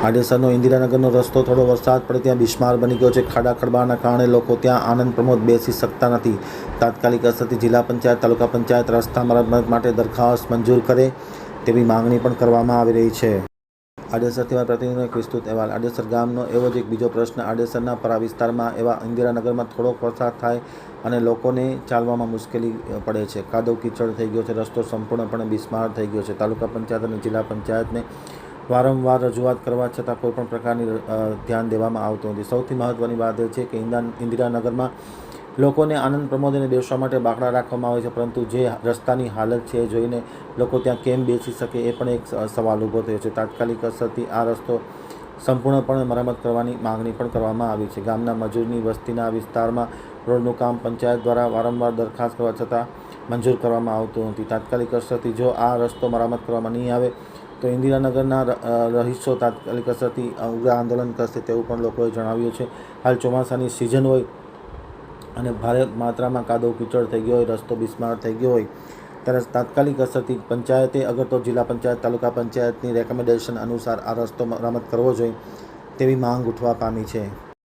આડેસરનો ઇન્દિરાનગરનો રસ્તો થોડો વરસાદ પડે ત્યાં બિસ્માર બની ગયો છે. ખાડા ખડબાના કારણે લોકો ત્યાં આનંદ પ્રમોદ બેસી શકતા નથી. તાત્કાલિક અસરથી જિલ્લા પંચાયત, તાલુકા પંચાયત, રસ્તા મરામત માટે દરખાસ્ત મંજૂર કરે તેવી માંગણી પણ કરવામાં આવી રહી છે. આડેસરથી મારા પ્રતિનિધિનો એક વિસ્તૃત અહેવાલ. આડેસર ગામનો એવો જ એક બીજો પ્રશ્ન આડેસરના પરા વિસ્તારમાં એવા ઇન્દિરાનગરમાં થોડોક વરસાદ થાય અને લોકોને ચાલવામાં મુશ્કેલી પડે છે. કાદવ કીચડ થઈ ગયો છે, રસ્તો સંપૂર્ણપણે બિસ્માર થઈ ગયો છે. તાલુકા પંચાયત અને જિલ્લા પંચાયતને વારંવાર રજૂઆત કરવા છતાં કોઈ પણ પ્રકારની ધ્યાન દેવામાં આવતું નથી. સૌથી મહત્ત્વની વાત એ છે કે ઇન્દા ઇન્દિરાનગરમાં લોકોને આનંદ પ્રમોદને બેસવા માટે બાકડા રાખવામાં આવે છે, પરંતુ જે રસ્તાની હાલત છે જોઈને લોકો ત્યાં કેમ બેસી શકે એ પણ એક સવાલ ઊભો થયો છે. તાત્કાલિક અસરથી આ રસ્તો સંપૂર્ણપણે મરામત કરવાની માંગણી પણ કરવામાં આવી છે. ગામના મજૂરની વસ્તીના વિસ્તારમાં રોડનું કામ પંચાયત દ્વારા વારંવાર દરખાસ્ત કરવા છતાં મંજૂર કરવામાં આવતું નથી. તાત્કાલિક અસરથી જો આ રસ્તો મરામત કરવામાં નહીં આવે તો ઇન્દિરાનગરના રહીશો તાત્કાલિક અસરથી ઉગ્ર આંદોલન કરશે તેવું પણ લોકોએ જણાવ્યું છે. હાલ ચોમાસાની સિઝન હોય અને ભારે માત્રામાં કાદવ કીચડ થઈ ગયો હોય, રસ્તો બિસ્માર થઈ ગયો હોય, ત્યારે તાત્કાલિક અસરથી પંચાયતે અગર તો જિલ્લા પંચાયત, તાલુકા પંચાયતની રેકમેન્ડેશન અનુસાર આ રસ્તો મરામત કરવો જોઈએ તેવી માંગ ઉઠવા પામી છે.